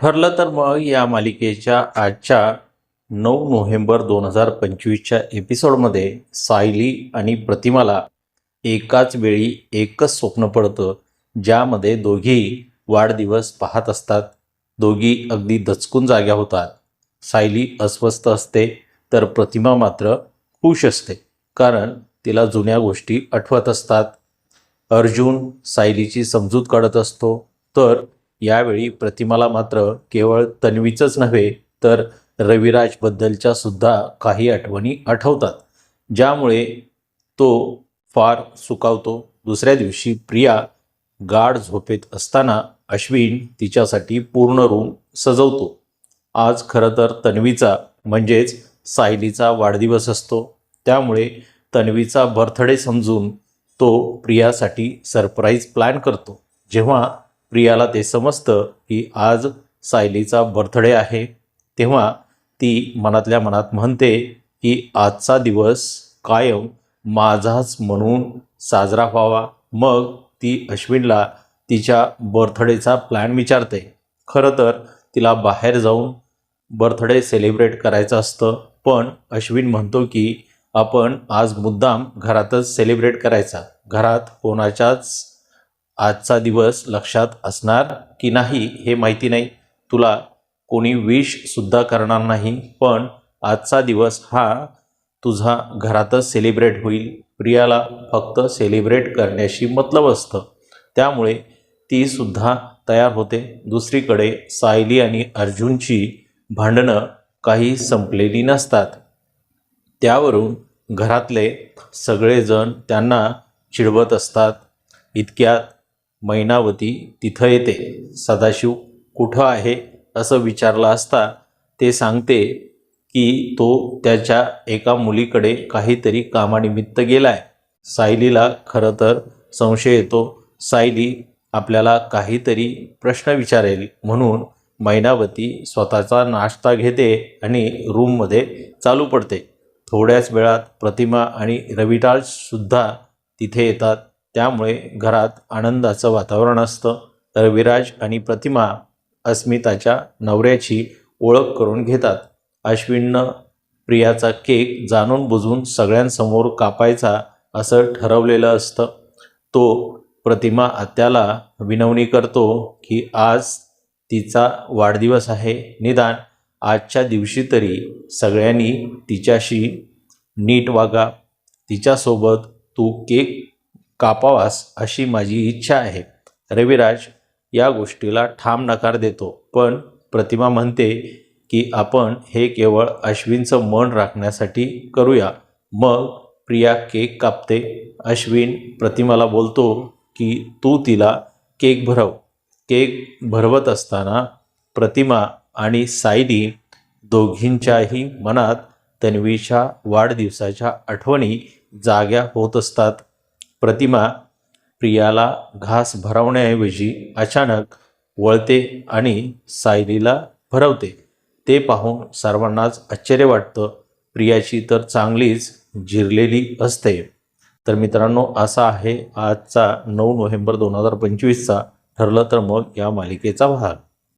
ठरलं तर मग या मालिकेच्या आजच्या नऊ नोव्हेंबर दोन हजार पंचवीसच्या एपिसोडमध्ये सायली आणि प्रतिमाला एकाच वेळी एकच स्वप्न पडतं ज्यामध्ये दोघी वाढदिवस पाहत असतात. दोघी अगदी दचकून जाग्या होतात. सायली अस्वस्थ असते तर प्रतिमा मात्र खुश असते कारण तिला जुन्या गोष्टी आठवत असतात. अर्जुन सायलीची समजूत काढत असतो तर यावेळी प्रतिमाला मात्र केवळ तन्वीचंच नव्हे तर रविराजबद्दलच्या सुद्धा काही आठवणी आठवतात ज्यामुळे तो फार सुकावतो दुसऱ्या दिवशी प्रिया गाढ झोपेत असताना अश्विन तिच्यासाठी पूर्ण रूम सजवतो. आज खरं तर तन्वीचा म्हणजेच सायलीचा वाढदिवस असतो. त्यामुळे तन्वीचा बर्थडे समजून तो प्रियासाठी सरप्राईज प्लॅन करतो. जेव्हा प्रियाला ते समजतं की आज सायलीचा बर्थडे आहे तेव्हा ती मनातल्या मनात म्हणते की आजचा दिवस कायम माझाच म्हणून साजरा व्हावा. मग ती अश्विनला तिच्या बर्थडेचा प्लॅन विचारते. खरं तर तिला बाहेर जाऊन बर्थडे सेलिब्रेट करायचं असतं पण अश्विन म्हणतो की आपण आज मुद्दाम घरातच सेलिब्रेट करायचा. घरात कोणाच्याच आजचा दिवस लक्षात असणार की नाही हे माहिती नाही. तुला कोणी विशसुद्धा करणार नाही पण आजचा दिवस हा तुझा घरातच सेलिब्रेट होईल. प्रियाला फक्त सेलिब्रेट करण्याशी मतलब असतं. त्यामुळे तीसुद्धा तयार होते. दुसरीकडे सायली आणि अर्जुनची भांडणं काही संपलेली नसतात. त्यावरून घरातले सगळेजण त्यांना चिडवत असतात. इतक्यात मैनावती तिथं येते. सदाशिव कुठं आहे असं विचारलं असता ते सांगते की तो त्याच्या एका मुलीकडे काहीतरी कामानिमित्त गेला आहे सायलीला खरं तर संशय येतो. सायली आपल्याला काहीतरी प्रश्न विचारेल म्हणून मैनावती स्वतःचा नाश्ता घेते आणि रूममध्ये चालू पडते. थोड्याच वेळात प्रतिमा आणि रविटाळसुद्धा तिथे येतात. त्यामुळे घरात आनंदाचं वातावरण असतं. रविराज आणि प्रतिमा अस्मिताच्या नवऱ्याची ओळख करून घेतात. अश्विननं प्रियाचा केक जाणून बुजून सगळ्यांसमोर कापायचा असं ठरवलेलं असतं. तो प्रतिमा आत्याला विनवणी करतो की आज तिचा वाढदिवस आहे. निदान आजच्या दिवशी तरी सगळ्यांनी तिच्याशी नीट वागा. तिच्यासोबत तू केक कापावास अशी माझी इच्छा आहे. रविराज या गोष्टीला ठाम नकार देतो पण प्रतिमा म्हणते की आपण हे केवळ अश्विनचं मन राखण्यासाठी करूया. मग प्रिया केक कापते. अश्विन प्रतिमाला बोलतो की तू तिला केक भरव. केक भरवत असताना प्रतिमा आणि सायली दोघींच्याही मनात तन्वीच्या वाढदिवसाच्या आठवणी जाग्या होत असतात. प्रतिमा प्रियाला घास भरवण्याऐवजी अचानक वळते आणि सायलीला भरवते. ते पाहून सर्वांनाच आश्चर्य वाटतं. प्रियाची तर चांगलीच जिरलेली असते. तर मित्रांनो असा आहे आजचा नऊ नोव्हेंबर दोन हजार पंचवीसचा ठरलं तर मग या मालिकेचा भाग.